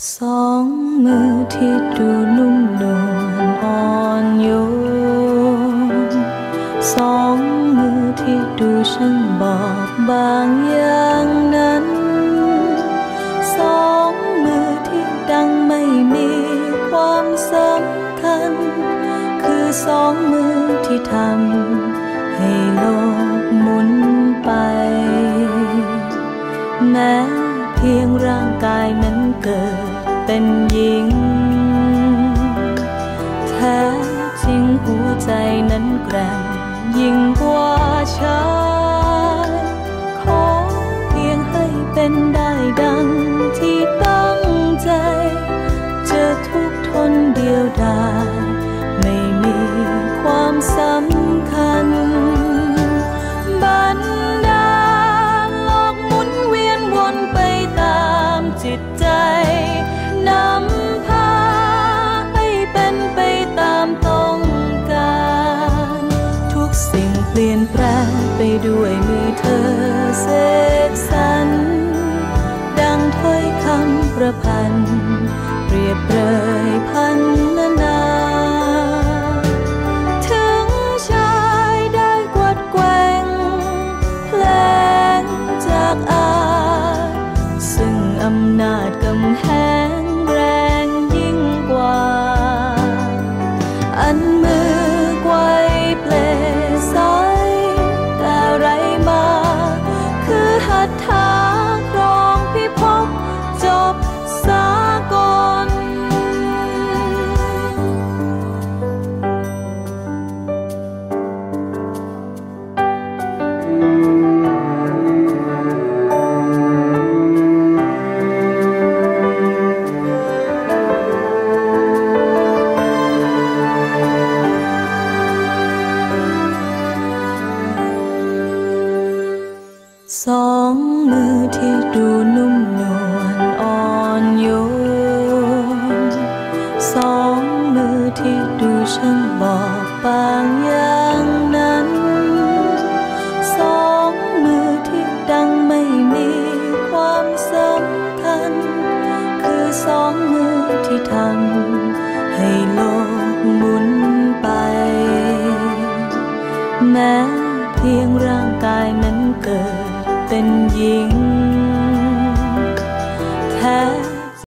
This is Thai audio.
สองมือที่ดูนุ่มนวลอ่อนโยนสองมือที่ดูช่างบอบบางอย่างนั้น สองมือที่ดังไม่มีความสำคัญ คือสองมือที่ทำให้โลกหมุนไป แม้ พียงร่างกายนั้นเกิดเป็นหญิง แท้จริงหัวใจนั้นแกร่งยิ่งกว่าชายขอเพียงให้เป็นได้ดังที่ตั้งใจ จะทุกข์ทนเดียวดาย สิ่งเปลี่ยนแปลงไปด้วยมือเธอเสกสรรดังถ้อยคำประพันธ์ เปรียบเปรยพันนานาถึงชายได้กวัดแกว่งแผลงจากอาซึ่งอำนาจ สองมือที่ดูนุ่มนวลอ่อนโยน สองมือที่ดูช่างบอกบางอย่างนั้น สองมือที่ดังไม่มีความสำคัญ คือสองมือที่ทำให้โลก tình duyên